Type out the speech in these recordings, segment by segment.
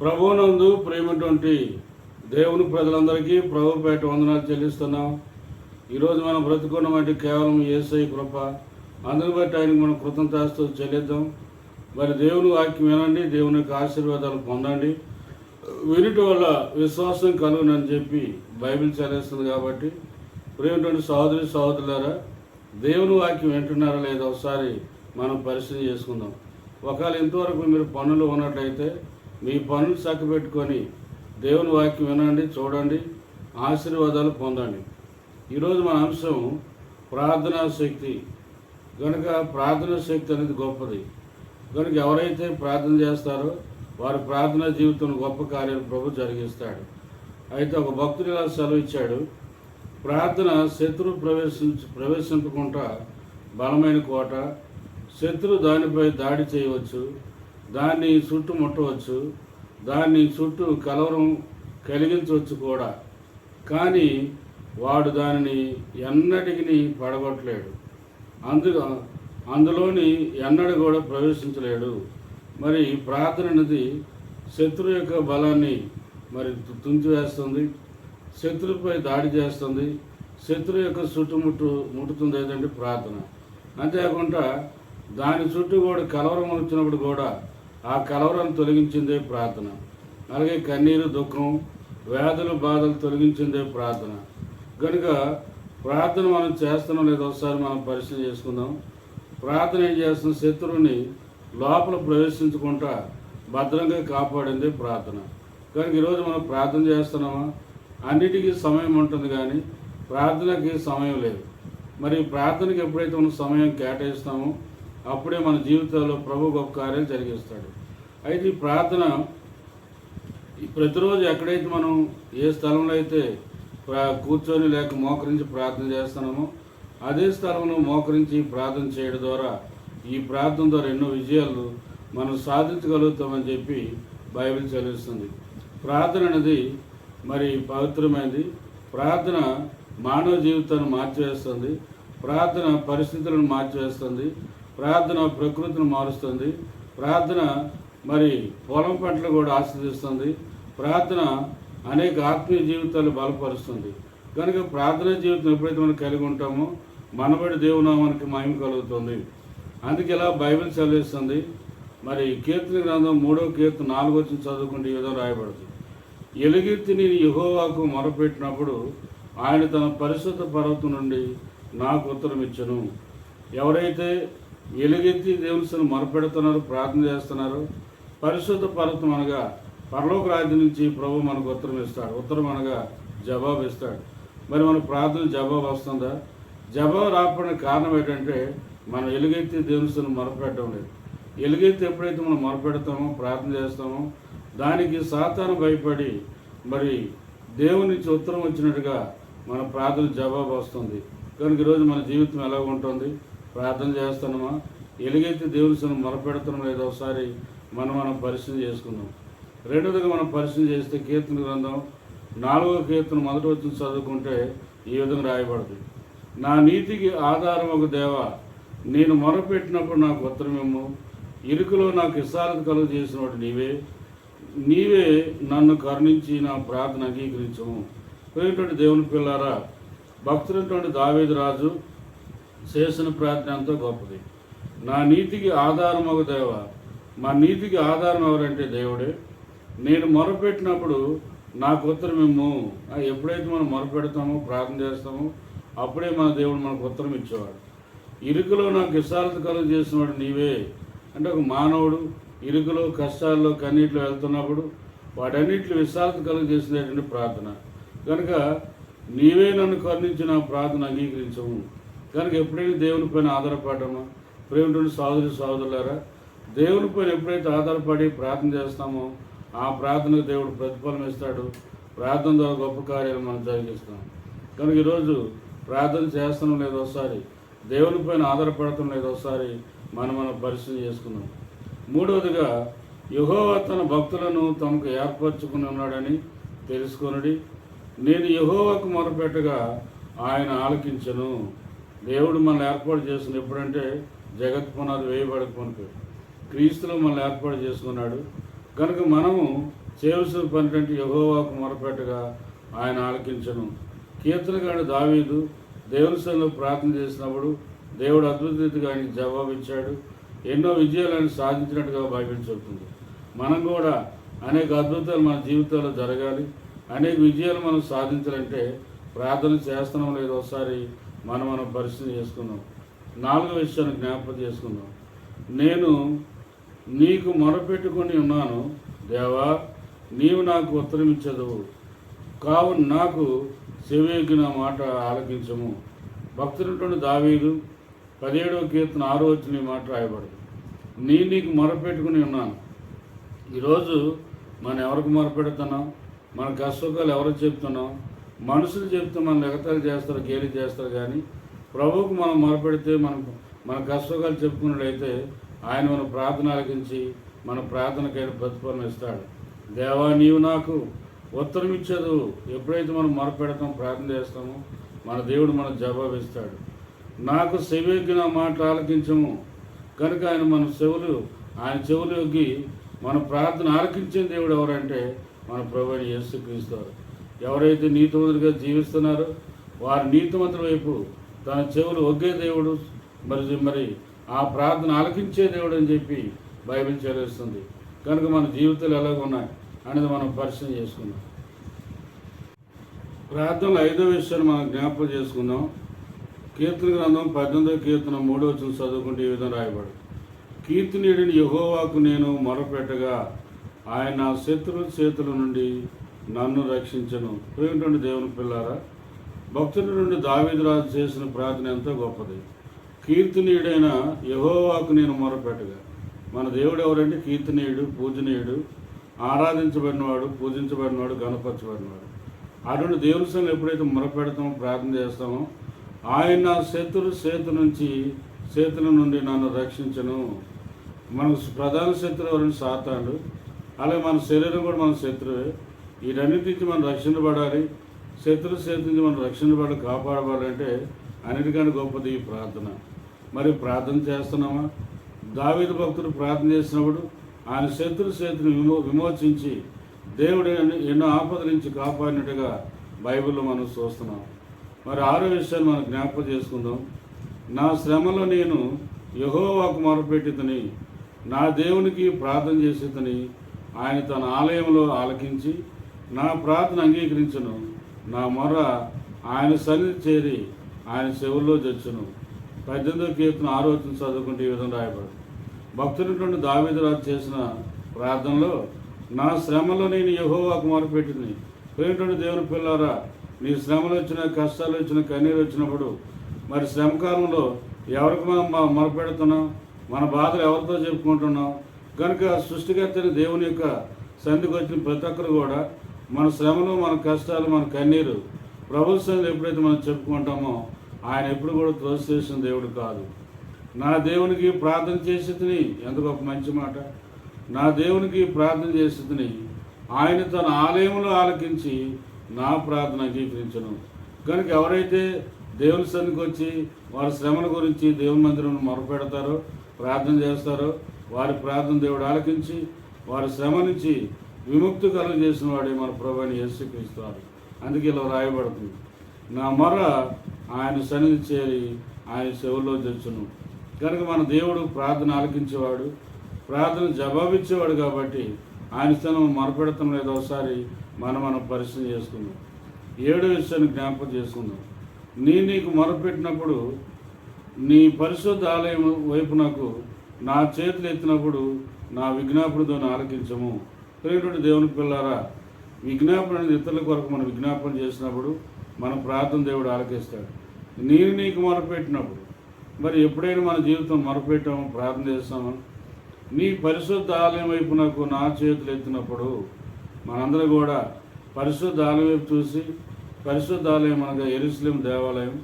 ప్రభునందు ప్రేమటువంటి దేవుని ప్రజలందరికీ ప్రభుపేట వందనాలు చెల్లిస్తున్నాం. ఈరోజు మనం బ్రతుకున్నటువంటి కేవలం ఏసై కృప. అందుని బట్టి ఆయనకు మనం కృతజ్ఞతాస్తూ చెల్లిద్దాం. మరి దేవుని వాక్యం వినండి దేవుని యొక్క ఆశీర్వాదాలు పొందండి. వినుట వల్ల విశ్వాసం కలుగునని చెప్పి బైబిల్ చదివేస్తుంది కాబట్టి ప్రేమటువంటి సహోదరి సహోదరులారా దేవుని వాక్యం వింటున్నారా లేదా ఒకసారి మనం పరిశీలన చేసుకుందాం. ఒకవేళ ఇంతవరకు మీరు పనులు ఉన్నట్లయితే మీ పనులు చక్కబెట్టుకొని దేవుని వాక్యం వినండి చూడండి ఆశీర్వాదాలు పొందండి. ఈరోజు మన అంశం ప్రార్థనా శక్తి. కనుక ప్రార్థనా శక్తి అనేది గొప్పది. కనుక ఎవరైతే ప్రార్థన చేస్తారో వారి ప్రార్థనా జీవితం గొప్ప కార్యాలు ప్రభు జరిగిస్తాడు. అయితే ఒక భక్తుడు ఇలా సెలవు ఇచ్చాడు. ప్రార్థన శత్రు ప్రవేశించ ప్రవేశింపకుండా బలమైన కోట శత్రు దానిపై దాడి చేయవచ్చు. దాన్ని చుట్టుముట్టవచ్చు దాన్ని చుట్టూ కలవరం కలిగించవచ్చు కూడా. కానీ వాడు దానిని ఎన్నటికి పడగొట్టలేడు. అందు అందులోని ఎన్నడు కూడా ప్రవేశించలేడు. మరి ప్రార్థన అనేది శత్రు యొక్క బలాన్ని మరి తుంచివేస్తుంది శత్రువుపై దాడి చేస్తుంది శత్రు యొక్క చుట్టుముట్టు ముట్టుతుంది ఏదంటే ప్రార్థన. అంతేకాకుండా దాని చుట్టూ కూడా కలవరం వచ్చినప్పుడు కూడా ఆ కలవరం తొలగించిందే ప్రార్థన. అలాగే కన్నీరు దుఃఖం వ్యాధులు బాధలు తొలగించిందే ప్రార్థన. కనుక ప్రార్థన మనం చేస్తున్నాం లేదో ఒకసారి మనం పరిశీలన చేసుకుందాం. ప్రార్థన ఏం చేస్తున్న శత్రువుని లోపల ప్రవేశించకుండా భద్రంగా కాపాడింది ప్రార్థన. కనుక ఈరోజు మనం ప్రార్థన చేస్తున్నామా? అన్నిటికీ సమయం ఉంటుంది కానీ ప్రార్థనకి సమయం లేదు. మరి ప్రార్థనకి ఎప్పుడైతే మనం సమయం కేటాయిస్తామో అప్పుడే మన జీవితంలో ప్రభు గొప్ప కార్యం జరిగిస్తాడు. అయితే ఈ ప్రార్థన ప్రతిరోజు ఎక్కడైతే మనం ఏ స్థలంలో అయితే కూర్చొని లేక మోకరించి ప్రార్థన చేస్తున్నామో అదే స్థలంలో మోకరించి ప్రార్థన చేయడం ద్వారా ఈ ప్రార్థన ద్వారా ఎన్నో విజయాలు మనం సాధించగలుగుతామని చెప్పి బైబిల్ చదివిస్తుంది ప్రార్థన అనేది మరి పవిత్రమైనది ప్రార్థన మానవ జీవితాన్ని మార్చివేస్తుంది. ప్రార్థన పరిస్థితులను మార్చివేస్తుంది. ప్రార్థన ప్రకృతిని మారుస్తుంది. ప్రార్థన మరి పొలం పంటలు కూడా ఆస్వాదిస్తుంది. ప్రార్థన అనేక ఆత్మీయ జీవితాలు బలపరుస్తుంది. కనుక ప్రార్థన జీవితం ఎప్పుడైతే మనం కలిగి ఉంటామో మనబడి దేవునామానికి మహిమ కలుగుతుంది. అందుకే ఇలా బైబిల్ చదివిస్తుంది. మరి కీర్తన గ్రంథం మూడో కీర్తన నాలుగో వచ్చిన చదువుకుంటే ఏదో రాయబడుతుంది ఎలుగెత్తి నేను మొరపెట్టినప్పుడు ఆయన తన పరిశుద్ధ పర్వతం నుండి నాకు ఉత్తరం ఇచ్చను ఎవరైతే ఎలుగెత్తి దేవుని మొరపెడుతున్నారు ప్రార్థన చేస్తున్నారు. పరిశుద్ధ పర్వతం అనగా పరలోక రాజ్యం నుంచి ప్రభు మనకు ఉత్తరం ఇస్తాడు. ఉత్తరం అనగా జవాబు ఇస్తాడు. మరి మన ప్రార్థన జవాబు వస్తుందా? జవాబు రాకపోవడానికి కారణం ఏంటంటే మనం ఎలుగెత్తి దేవుని మొరపెట్టడం లేదు. ఎలుగెత్తి ఎప్పుడైతే మనం మొరపెడతామో ప్రార్థన చేస్తామో దానికి సాతాను భయపడి మరి దేవుని నుంచి ఉత్తరం వచ్చినట్టుగా మన ప్రార్థన జవాబు వస్తుంది. కనుక ఈరోజు మన జీవితం ఎలా ఉంటుంది? ప్రార్థన చేస్తున్నామా? ఎలుగైతే దేవుని సన్నిధిలో మొరపెడుతున్నాం లేదో ఒకసారి మనం మనం పరిశీలన చేసుకుందాం. రెండోదిగా మనం పరిశీలన చేస్తే కీర్తన గ్రంథం నాలుగో కీర్తన మొదటి వచ్చిన చదువుకుంటే ఈ విధంగా రాయబడుతుంది నా నీతికి ఆధారం ఒక దేవ నేను మొరపెట్టినప్పుడు నాకు ఉత్తరమేమో ఇరుకులో నాకు ఇసారత కలుగు చేసినవాడు నీవే. నీవే నన్ను కరుణించి నా ప్రార్థన అంగీకరించము. పోయినటువంటి దేవుని పిల్లారా భక్తులైనటువంటి దావేది రాజు చేసిన ప్రార్థన ఎంతో గొప్పది. నా నీతికి ఆధారం ఒక దేవ. మా నీతికి ఆధారం ఎవరంటే దేవుడే. నేను మొరపెట్టినప్పుడు నాకు ఉత్తరమేమో ఇమ్ము. ఎప్పుడైతే మనం మొరపెడతామో ప్రార్థన చేస్తామో అప్పుడే మన దేవుడు మనకు ఉత్తరం ఇచ్చేవాడు. ఇరుకులో నాకు విశాలత కలుగు చేసినవాడు నీవే. అంటే ఒక మానవుడు ఇరుకులో కష్టాల్లో కన్నీటిలో వెళ్తున్నప్పుడు వాటన్నిటిలో విశాలత కలుగు చేసినటువంటి ప్రార్థన. కనుక నీవే నన్ను కరుణించిన ప్రార్థన అంగీకరించము కనుక ఎప్పుడైనా దేవుని పైన ఆధారపడము? ప్రేమటువంటి సోదరి సోదరులారా దేవుని పైన ఎప్పుడైతే ఆధారపడి ప్రార్థన చేస్తామో ఆ ప్రార్థనకు దేవుడు ప్రతిఫలం ఇస్తాడు. ప్రార్థన ద్వారా గొప్ప కార్యాలు మనం జరిగిస్తాం. కనుక ఈరోజు ప్రార్థన చేస్తాం లేదో ఒకసారి దేవుని పైన ఆధారపడటం లేదు ఒకసారి మనం మనం పరిశీలన చేసుకుందాం. మూడవదిగా యహోవ తన భక్తులను తమకు ఏర్పరచుకుని ఉన్నాడని తెలుసుకొనడి. నేను యహోవాకు మొరపెట్టగా ఆయన ఆలకించను. దేవుడు మనల్ని ఏర్పాటు చేసిన ఎప్పుడంటే జగత్ పునాది వేయబడక పనికి క్రీస్తులో మనల్ని ఏర్పాటు చేసుకున్నాడు. కనుక మనము చేయవలసిన పని అంటే యహోవాకు మొరపెట్టగా ఆయన ఆలకించను. కీర్తనగాడు దావీదు దేవుని సన్నిధిలో ప్రార్థన చేసినప్పుడు దేవుడు అద్భుత రీతిగా ఆయనకి జవాబు ఇచ్చాడు. ఎన్నో విజయాలను సాధించినట్టుగా భావించబడుతుంది మనం కూడా అనేక అద్భుతాలు మన జీవితంలో జరగాలి. అనేక విజయాలు మనం సాధించాలంటే ప్రార్థన చేస్తున్నాం లేదో. ఒకసారి మనం మనం పరిశీలన చేసుకుందాం. నాలుగో విషయాన్ని జ్ఞాపకం చేసుకుందాం. నేను నీకు మొరపెట్టుకొని ఉన్నాను. దేవా నీవు నాకు ఉత్తరం ఇచ్చదువు. కావున నాకు చెవియొగ్గిన మాట ఆలకించము. భక్తులటువంటి దావీదు పదిహేడవ కీర్తన ఆరో వచ్చిన ఈ మాట రాయబడదు. నీ నీకు మొరపెట్టుకుని ఉన్నాను. ఈరోజు మనం ఎవరికి మొరపెడుతున్నాం? మన కష్టకాలు ఎవరికి చెప్తున్నాం? మనుషులు చెప్తే మనం ఎగతాలు చేస్తారు గేలి చేస్తారు కానీ ప్రభువుకు మనం మొరపెడితే మనం మన కష్టసుఖాలు చెప్పుకున్నట్లయితే ఆయన మన ప్రార్థన ఆలకించి మన ప్రార్థనకైన ప్రతిఫలం ఇస్తాడు. దేవా నీవు నాకు ఉత్తరం ఇచ్చేదు. ఎప్పుడైతే మనం మొరపెడతాం ప్రార్థన చేస్తామో మన దేవుడు మన జవాబు ఇస్తాడు. నాకు సెవిగిన మాట ఆలకించము. కనుక ఆయన మన చెవులు ఆయన చెవులు యొగ్గి మన ప్రార్థన ఆలకించిన దేవుడు ఎవరంటే మన ప్రభుని యేసుక్రీస్తు ఎవరైతే నీతిమంతులుగా జీవిస్తున్నారో వారి నీతిమంతుల వైపు తన చెవులు ఒగ్గే దేవుడు మరి మరి ఆ ప్రార్థన ఆలకించే దేవుడు అని చెప్పి బైబిల్ చెల్లిస్తుంది. కనుక మన జీవితాలు ఎలాగ ఉన్నాయి అనేది మనం పరిశీలన చేసుకుందాం. ప్రార్థనలో ఐదో విషయాన్ని మనం జ్ఞాపకం చేసుకుందాం. కీర్తన గ్రంథం పద్దెనిమిదో కీర్తన మూడో వచ్చిన చదువుకుంటే ఈ విధంగా రాయబడు. కీర్తనీయుడిని యహోవాకు నేను మొరపెట్టగా ఆయన శత్రు శత్రువుల చేతుల నుండి నన్ను రక్షించను. ప్రేమిటువంటి దేవుని పిల్లారా భక్తుల నుండి దావీదురాజు చేసిన ప్రార్థన ఎంతో గొప్పది. కీర్తనీయుడైన యహోవాకు నేను మొరపెట్టగా మన దేవుడు ఎవరంటే కీర్తనీయుడు పూజనీయుడు ఆరాధించబడినవాడు పూజించబడినవాడు గణపరచబడినవాడు అటువంటి దేవుని సంఘం ఎప్పుడైతే మొరపెడతామో ప్రార్థన చేస్తామో ఆయన శత్రు సేతు నుంచి చేతుల నుండి నన్ను రక్షించను. మన ప్రధాన శత్రువు ఎవరైనా సాతాడు అలాగే మన శరీరం కూడా మన శత్రువే. వీటన్నిటి నుంచి మనం రక్షణ పడాలి శత్రు చేతి నుంచి మనం రక్షణ పడి కాపాడబడాలంటే అన్నిటికంటే గొప్పది ఈ ప్రార్థన. మరి ప్రార్థన చేస్తున్నామా? దావిద భక్తుడు ప్రార్థన చేసినప్పుడు ఆయన శత్రు చేతిని విమో విమోచించి దేవుడు ఎన్నో ఆపద నుంచి కాపాడినట్టుగా బైబిల్లో మనం చూస్తున్నాం. మరి ఆరో విషయాన్ని మనం జ్ఞాపకం చేసుకుందాం. నా శ్రమలో నేను యహోవాకు మొరపెట్టితని నా దేవునికి ప్రార్థన చేసేతని ఆయన తన ఆలయంలో ఆలకించి నా ప్రార్థన అంగీకరించను. నా మొర ఆయన సన్నిధి చేరి ఆయన చెవుల్లో జచ్చును. పద్దెనిమిదో కీర్తన ఆరోచన చదువుకుంటే ఈ విధంగా రాయబడు. భక్తులటువంటి దావేదరాజు చేసిన ప్రార్థనలో నా శ్రమలో నేను యహోవాకు మొరపెట్టింది. ప్రేమటువంటి దేవుని పిల్లారా నీ శ్రమలు వచ్చిన కష్టాలు వచ్చిన కన్నీరు వచ్చినప్పుడు మరి శ్రమకాలంలో ఎవరికి మనం మొరపెడుతున్నాం? మన బాధలు ఎవరితో చెప్పుకుంటున్నాం? కనుక సృష్టికర్తని దేవుని యొక్క సంధికి వచ్చిన ప్రతి ఒక్కరు కూడా మన శ్రమలు మన కష్టాలు మన కన్నీరు ప్రభుత్వం ఎప్పుడైతే మనం చెప్పుకుంటామో ఆయన ఎప్పుడు కూడా త్రోసేసిన దేవుడు కాదు. నా దేవునికి ప్రార్థన చేసేది ఎంత గొప్ప మంచి మాట. నా దేవునికి ప్రార్థన చేసేది ఆయన తన ఆలయంలో ఆలకించి నా ప్రార్థన అంగీకరించను. కనుక ఎవరైతే దేవుని సన్నికి వచ్చి వారి శ్రమల గురించి దేవుని మందిరం మొరపెడతారో ప్రార్థన చేస్తారో వారి ప్రార్థన దేవుడు ఆలకించి వారి శ్రమ నుంచి విముక్తి కలుగజేసిన వాడే మన ప్రభుని యేసుక్రీస్తున్నారు అందుకే ఇలా రాయబడుతుంది. నా మొర ఆయన సన్నిధి చేరి ఆయన చెవుల్లో తెచ్చును. కనుక మన దేవుడు ప్రార్థన ఆలకించేవాడు ప్రార్థన జవాబిచ్చేవాడు కాబట్టి ఆయన స్థానం మొరపెడతాం లేదో ఒకసారి మనం మనం పరిశీలన చేసుకుందాం. ఏడో విషయాన్ని జ్ఞాపకం చేసుకుందాం. నీ నీకు మొరపెట్టినప్పుడు నీ పరిశుద్ధ ఆలయం వైపు నాకు నా చేతులు ఎత్తినప్పుడు నా విజ్ఞాపనతో ఆలకించము. ప్రేరుడు దేవుని పిల్లారా విజ్ఞాపన అనేది ఇతరుల కొరకు మనం విజ్ఞాపన చేసినప్పుడు మన ప్రార్థన దేవుడు ఆలకిస్తాడు. నేను నీకు మొరపెట్టినప్పుడు మరి ఎప్పుడైనా మన జీవితం మొరపెట్టాము ప్రార్థన చేస్తాము? నీ పరిశుద్ధ ఆలయం వైపు నాకు నా చేతులు ఎత్తినప్పుడు మనందరం కూడా పరిశుద్ధ ఆలయం వైపు చూసి పరిశుద్ధ ఆలయం అనగా ఎరుసలేం దేవాలయం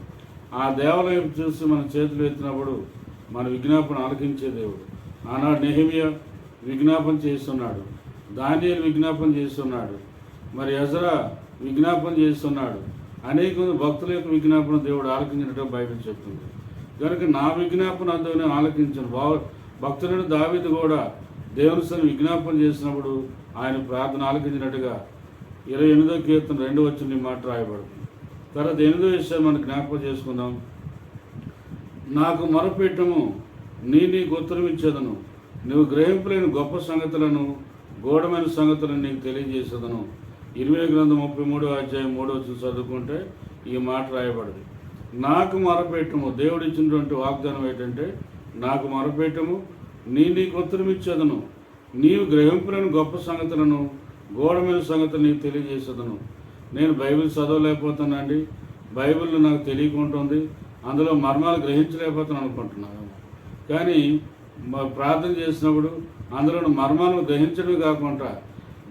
ఆ దేవాలయం వైపు చూసి మన చేతులు ఎత్తినప్పుడు మన విజ్ఞాపన ఆలకించే దేవుడు. ఆనాడు నెహిమియా విజ్ఞాపన చేస్తున్నాడు. దానియలు విజ్ఞాపన చేస్తున్నాడు. మరి ఎజరా విజ్ఞాపన చేస్తున్నాడు. అనేక మంది భక్తుల యొక్క విజ్ఞాపన దేవుడు ఆలకించినట్టు బైబిల్ చెప్తుంది. కనుక నా విజ్ఞాపన అందుకనే ఆలకించను. భావ భక్తులను దావిది కూడా దేవుని విజ్ఞాపన చేసినప్పుడు ఆయన ప్రార్థన ఆలకించినట్టుగా ఇరవై ఎనిమిదో కీర్తన రెండు వచ్చిన మాట రాయబడుతుంది. తర్వాత ఎనిమిదో విషయం మనం జ్ఞాపకం చేసుకుందాం. నాకు మొరపెట్టము నీ నీ గుర్తులు ఇచ్చేదను నువ్వు గ్రహింపులేని గొప్ప సంగతులను గూఢమైన సంగతులను నీకు తెలియజేసేదను. ఇరవై గ్రంథం ముప్పై మూడో అధ్యాయం మూడో వచ్చి చదువుకుంటే ఈ మాట రాయబడింది. నాకు మొరపెట్టము దేవుడు ఇచ్చినటువంటి వాగ్దానం ఏంటంటే నాకు మొరపెట్టము నీ నీకు ఉత్తరం ఇచ్చేదను. నీవు గ్రహింపులను గొప్ప సంగతులను గూఢమైన సంగతులు నీకు తెలియజేసేదను. నేను బైబిల్ చదవలేకపోతున్నానండి. బైబిల్ నాకు తెలియకుంటుంది అందులో మర్మాలు గ్రహించలేకపోతున్నాను అనుకుంటున్నాను. కానీ ప్రార్థన చేసినప్పుడు అందులో మర్మాలను గ్రహించడమే కాకుండా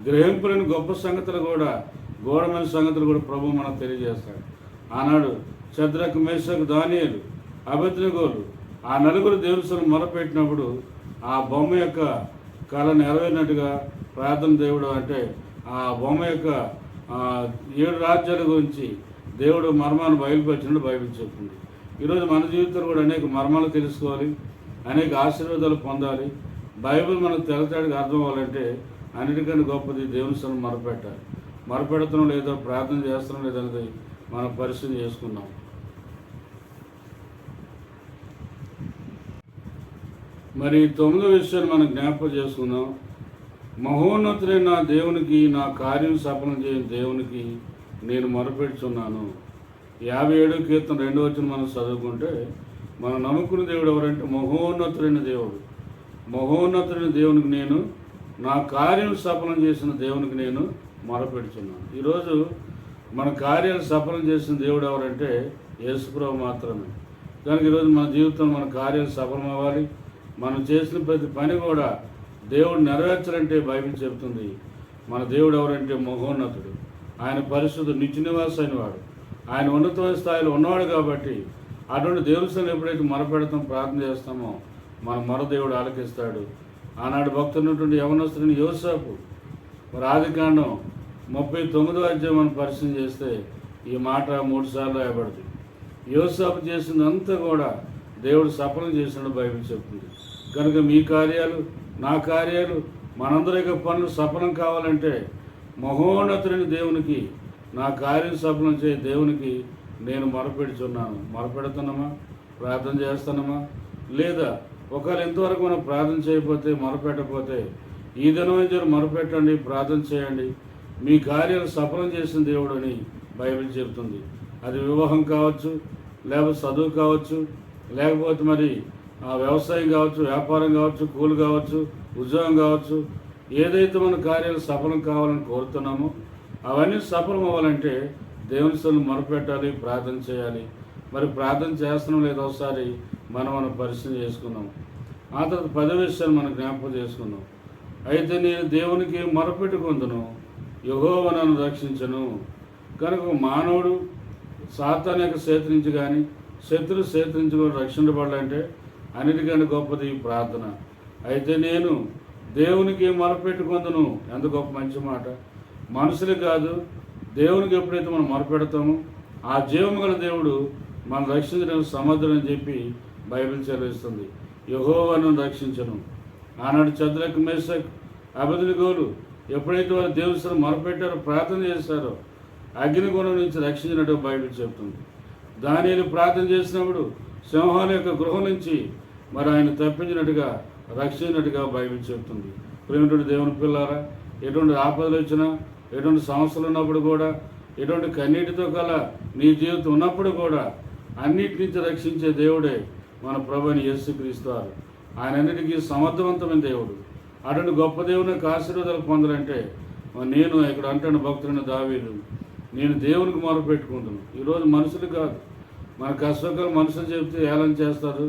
గ్రహింపులేని గొప్ప సంగతులు కూడా గోడమైన సంగతులు కూడా ప్రభు మనకు తెలియజేస్తాడు. ఆనాడు చద్రకు మేషకు దానియలు అభద్రగోలు ఆ నలుగురు దేవుసులు మొరపెట్టినప్పుడు ఆ బొమ్మ యొక్క కళ నెరవేరినట్టుగా ప్రార్థన దేవుడు అంటే ఆ బొమ్మ యొక్క ఏడు రాజ్యాల గురించి దేవుడు మర్మాన్ని బయలుపరిచినట్టు బైబిల్ చెప్తుంది. ఈరోజు మన జీవితంలో కూడా అనేక మర్మాలు తెలుసుకోవాలి అనేక ఆశీర్వాదాలు పొందాలి బైబిల్ మనకు తెలతాడికి అర్థం అవ్వాలంటే అన్నిటికన్నా గొప్పది దేవుని స్థలం మరపెట్టాలి. మరపెడుతున్నాం లేదో ప్రార్థన చేస్తున్నాం లేదనేది మనం పరిశీలన చేసుకున్నాం మరి తొమ్మిదో విషయాన్ని మనం జ్ఞాపకం చేసుకుందాం. మహోన్నతుడైన నా దేవునికి నా కార్యం సఫలం చేయని దేవునికి నేను మొరపెడుచున్నాను. యాభై ఏడు కీర్తన రెండో వచ్చిన మనం చదువుకుంటే మనం నమ్ముకున్న దేవుడు ఎవరంటే మహోన్నతుడైన దేవుడు. మహోన్నతుడైన దేవునికి నేను నా కార్యం సఫలం చేసిన దేవునికి నేను మొరపెడుచున్నాను. ఈరోజు మన కార్యాలు సఫలం చేసిన దేవుడు ఎవరంటే యేసుప్రభు మాత్రమే. దానికి ఈరోజు మన జీవితం మన కార్యాలు సఫలం అవ్వాలి. మనం చేసిన ప్రతి పని కూడా దేవుడు నెరవేర్చాలంటే బైబిల్ చెబుతుంది. మన దేవుడు ఎవరంటే మహోన్నతుడు. ఆయన పరిశుద్ధ నిత్య నివాస అయిన వాడు. ఆయన ఉన్నతమైన స్థాయిలో ఉన్నవాడు కాబట్టి అటువంటి దేవుని ఎప్పుడైతే మొరపెడతాం ప్రార్థన చేస్తామో మన మరదేవుడు ఆలకిస్తాడు. ఆనాడు భక్తున్నటువంటి యవనస్తుని యోసాపు మరి ఆది కాండం ముప్పై తొమ్మిదో అధ్యాయం మనం పరిశీలన చేస్తే ఈ మాట మూడు సార్లు రాయబడుతుంది యోసాపు చేసిందంతా కూడా దేవుడు సఫలం చేసినట్టు బైబిల్ చెప్తుంది. కనుక మీ కార్యాలు నా కార్యాలు మనందరి యొక్క పనులు సఫలం కావాలంటే మహోన్నతుని దేవునికి నా కార్యం సఫలం చేయ దేవునికి నేను మొరపెడుచున్నాను. మొరపెడుతున్నామా? ప్రార్థన చేస్తున్నామా? లేదా ఒకవేళ ఎంతవరకు మనం ప్రార్థన చేయకపోతే మొరపెట్టకపోతే ఈ దినం మొరపెట్టండి ప్రార్థన చేయండి. మీ కార్యాలు సఫలం చేసిన దేవుడు అని బైబిల్ చెబుతుంది. అది వివాహం కావచ్చు లేకపోతే చదువు కావచ్చు లేకపోతే మరి ఆ వ్యవసాయం కావచ్చు వ్యాపారం కావచ్చు కూలి కావచ్చు ఉద్యోగం కావచ్చు ఏదైతే మన కార్యాలు సఫలం కావాలని కోరుతున్నామో అవన్నీ సఫలం అవ్వాలంటే దేవుని సన్ను మొరపెట్టాలి ప్రార్థన చేయాలి. మరి ప్రార్థన చేస్తున్నాం లేదా ఒకసారి మనం మనం పరిశీలన చేసుకుందాం. ఆ తర్వాత పదవి విషయాన్ని మనం జ్ఞాపకం చేసుకుందాం. అయితే నేను దేవునికి మొరపెట్టుకుందును యహోవ నన్ను రక్షించను. కనుక మానవుడు సాతాన్ యొక్క సేతరించి కానీ శత్రు సేతరించి కూడా రక్షించబడాలంటే అన్నిటికంటే గొప్పది ఈ ప్రార్థన. అయితే నేను దేవునికి మొరపెట్టుకుందును. ఎంత గొప్ప మంచి మాట. మనుషులు కాదు దేవునికి ఎప్పుడైతే మనం మొరపెడతామో ఆ జీవము గల దేవుడు మనం రక్షించడానికి అని చెప్పి బైబిల్ చదివిస్తుంది. యహోవను రక్షించను. ఆనాడు చంద్రక్ మేషక్ అబదులుగోలు ఎప్పుడైతే వారు దేవుస్థానం మొరపెట్టారో ప్రార్థన చేశారో అగ్నిగుణం నుంచి రక్షించినట్టు బైబిల్ చెప్తుంది. దానిని ప్రార్థన చేసినప్పుడు సింహాల యొక్క గృహం నుంచి మరి ఆయన తప్పించినట్టుగా రక్షించినట్టుగా బైబిల్ చెప్తుంది. ప్రేమటువంటి దేవుని పిల్లారా ఎటువంటి ఆపదలు వచ్చినా ఎటువంటి సమస్యలు ఉన్నప్పుడు కూడా ఎటువంటి కన్నీటితో కల నీ జీవితం ఉన్నప్పుడు కూడా అన్నిటి నుంచి రక్షించే దేవుడే మన ప్రభుని యేసుక్రీస్తారు ఆయన అన్నిటికీ సమర్థవంతమైన దేవుడు. అటువంటి గొప్ప దేవుని యొక్క ఆశీర్వాదాలు పొందాలంటే నేను ఇక్కడ అంటాను భక్తులైన దావీలు నేను దేవునికి మొరపెట్టుకుంటున్నాను ఈరోజు మనుషులు కాదు. మన కష్టకాలు మనుషులు చెప్తే ఏలం చేస్తారు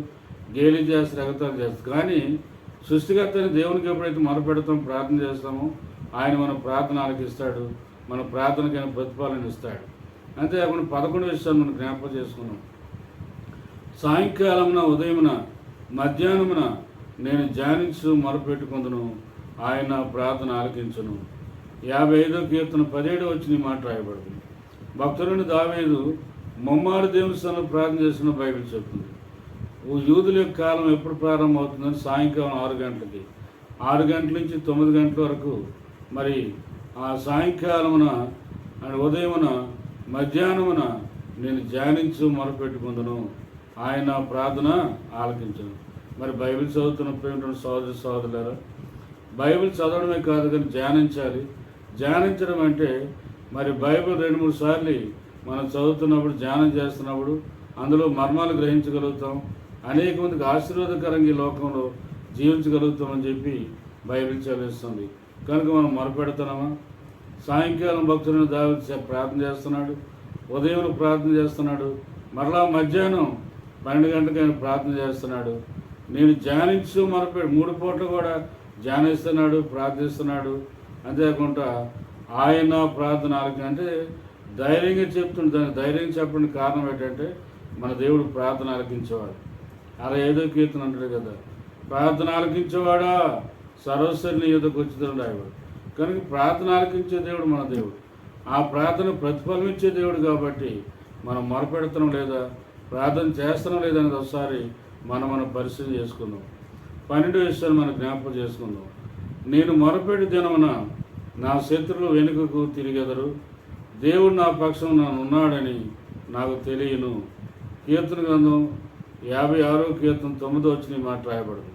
గేలి చేస్తారు ఎగతాలు చేస్తారు. కానీ సృష్టికర్తని దేవునికి ఎప్పుడైతే మొరపెడతాం ప్రార్థన చేస్తామో ఆయన మన ప్రార్థన ఆలకిస్తాడు మన ప్రార్థనకైనా ప్రతిఫలం ఇస్తాడు. అంతేకాకుండా పదకొండు విషయాలు మనం జ్ఞాపకం చేసుకున్నాం. సాయంకాలమున ఉదయమున మధ్యాహ్నమున నేను ధ్యానించు మొరపెట్టుకుందును ఆయన ప్రార్థన ఆలకించును. యాభై ఐదో కీర్తన పదిహేడు వచ్చిన మాట రాయబడింది భక్తులను దావేదు ముమ్మారు దేవస్థానం ప్రార్థన చేసిన బైబిల్ చెప్తుంది. ఓ యూదుల యొక్క కాలం ఎప్పుడు ప్రారంభం అవుతుందని సాయంకాలం ఆరు గంటలకి. ఆరు గంటల నుంచి తొమ్మిది గంటల వరకు. మరి ఆ సాయంకాలమున అండ్ ఉదయమున మధ్యాహ్నమున నేను ధ్యానించు మొరపెట్టుకుందును. ఆయన ప్రార్థన ఆలకించను మరి బైబిల్ చదువుతున్న ప్రేమ సోదరు సోదరులారా బైబిల్ చదవడమే కాదు కానీ ధ్యానించాలి. ధ్యానించడం అంటే మరి బైబిల్ రెండు మూడు సార్లు మనం చదువుతున్నప్పుడు ధ్యానం చేస్తున్నప్పుడు అందులో మర్మాలు గ్రహించగలుగుతాం. అనేక మందికి ఆశీర్వాదకరంగా ఈ లోకంలో జీవించగలుగుతామని చెప్పి బైబిల్ చదివిస్తుంది. కనుక మనం మొరపెడుతున్నామా? సాయంకాలం భక్తులను దావి ప్రార్థన చేస్తున్నాడు. ఉదయం ప్రార్థన చేస్తున్నాడు. మరలా మధ్యాహ్నం పన్నెండు గంటలకు ఆయన ప్రార్థన చేస్తున్నాడు. నేను ధ్యానించు మొరపెడు మూడు పూట్లు కూడా ధ్యానిస్తున్నాడు ప్రార్థిస్తున్నాడు. అంతేకాకుండా ఆయన ప్రార్థన అంటే ధైర్యంగా చెప్తుంది దాన్ని ధైర్యంగా చెప్పడానికి కారణం ఏంటంటే మన దేవుడు ప్రార్థన ఆలకించేవాడు. అలా ఏదో కీర్తన అంటాడు కదా. ప్రార్థన ఆలకించేవాడా? సర్వస్వరిని యుద్ధకు వచ్చిందని రాయవాడు కనుక ప్రార్థన ఆలకించే దేవుడు మన దేవుడు. ఆ ప్రార్థన ప్రతిఫలం ఇచ్చే దేవుడు కాబట్టి మనం మొరపెడతాం లేదా? ప్రార్థన చేస్తున్నాం లేదనేది ఒకసారి మనం మనం పరిశీలన చేసుకుందాం. పన్నెండు విషయాలు మనం జ్ఞాపకం చేసుకుందాం. నేను మొరపెట్టి దినమున నా శత్రులు వెనుకకు తిరిగెదరు. దేవుడు నా పక్షం నన్ను ఉన్నాడని నాకు తెలియను. కీర్తన గ్రంథం యాభై ఆరో కీర్తన తొమ్మిదో వచ్చిన మాట రాయబడదు.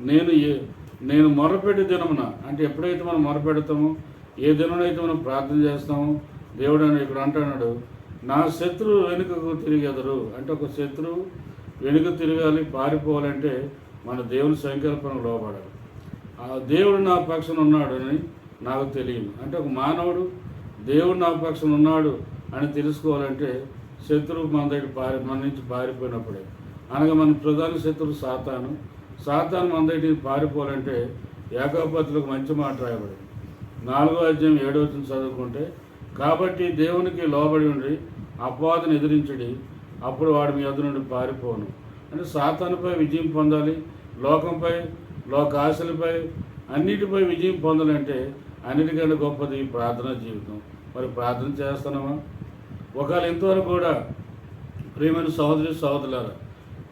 నేను ఏ నేను మొరపెట్టి దినమున అంటే ఎప్పుడైతే మనం మొరపెడతామో ఏ దినమైతే మనం ప్రార్థన చేస్తామో దేవుడు అని ఇక్కడ అంటున్నాడు నా శత్రువు వెనుకకు తిరిగెదరు. అంటే ఒక శత్రువు వెనుక తిరగాలి పారిపోవాలంటే మన దేవుని సంకల్పన లోపడాలి ఆ దేవుడు నా పక్షం ఉన్నాడని నాకు తెలియదు. అంటే ఒక మానవుడు దేవుడు నా పక్షం ఉన్నాడు అని తెలుసుకోవాలంటే శత్రువు మన దగ్గర పారి మన నుంచి పారిపోయినప్పుడే. అనగా మన ప్రధాన శత్రువు సాతాను. సాతాను మన దగ్గర పారిపోవాలంటే ఏకాపత్రులకు మంచి మాట రాయబడింది. నాలుగో అధ్యాయం ఏడో చదువుకుంటే కాబట్టి దేవునికి లోబడి ఉండి అపవాదను ఎదిరించడి అప్పుడు వాడు మీ ఎదురు నుండి పారిపోను. అంటే సాతానుపై విజయం పొందాలి లోకంపై లోక ఆశలపై అన్నిటిపై విజయం పొందాలంటే అన్నిటికంటే గొప్పది ప్రార్థన జీవితం. మరి ప్రార్థన చేస్తున్నామా ఒకవేళ ఇంతవరకు కూడా ప్రియమైన సహోదరి సహోదరులారా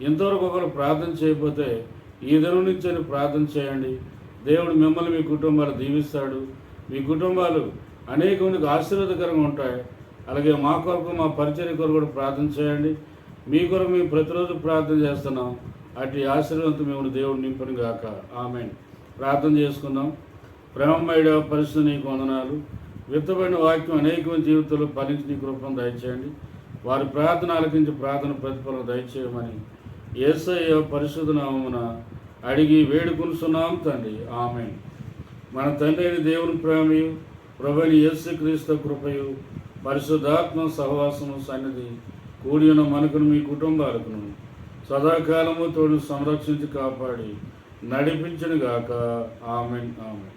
ఇంతవరకు ఒకరు ప్రార్థన చేయకపోతే ఈ దినం నుంచి అని ప్రార్థన చేయండి. దేవుడు మిమ్మల్ని మీ కుటుంబాలు దీవిస్తాడు. మీ కుటుంబాలు అనేక మందికి ఆశీర్వాదకరంగా ఉంటాయి. అలాగే మా కొరకు మా పరిచర్య కొరకు కూడా ప్రార్థన చేయండి. మీ కొరకు మేము ప్రతిరోజు ప్రార్థన చేస్తున్నాం. అటు ఆశీర్వాదంతో మేము దేవుడు నింపను గాక. ఆమె ప్రార్థన చేసుకుందాం. ప్రేమమయుడ పరిస్థితి నీకు వందనాలు. విత్తబడిన వాక్యం అనేక జీవితంలో ఫలించి నీ కృపను దయచేయండి. వారి ప్రార్థన ఆలకించి ప్రార్థన ప్రతిఫలం దయచేయమని ఏసయ్య పరిశుద్ధ నామమున అడిగి వేడుకొనుచున్నాం తండ్రి. ఆమె మన తండ్రి అయిన దేవుని ప్రేమయు ప్రభుని యేసు క్రీస్తు కృపయు పరిశుద్ధాత్మ సహవాసము సన్నిధి కూడిన మనకును మీ కుటుంబాలకును సదాకాలము తోడు సంరక్షించి కాపాడి నడిపించను గాక ఆమెన్ ఆమెన్.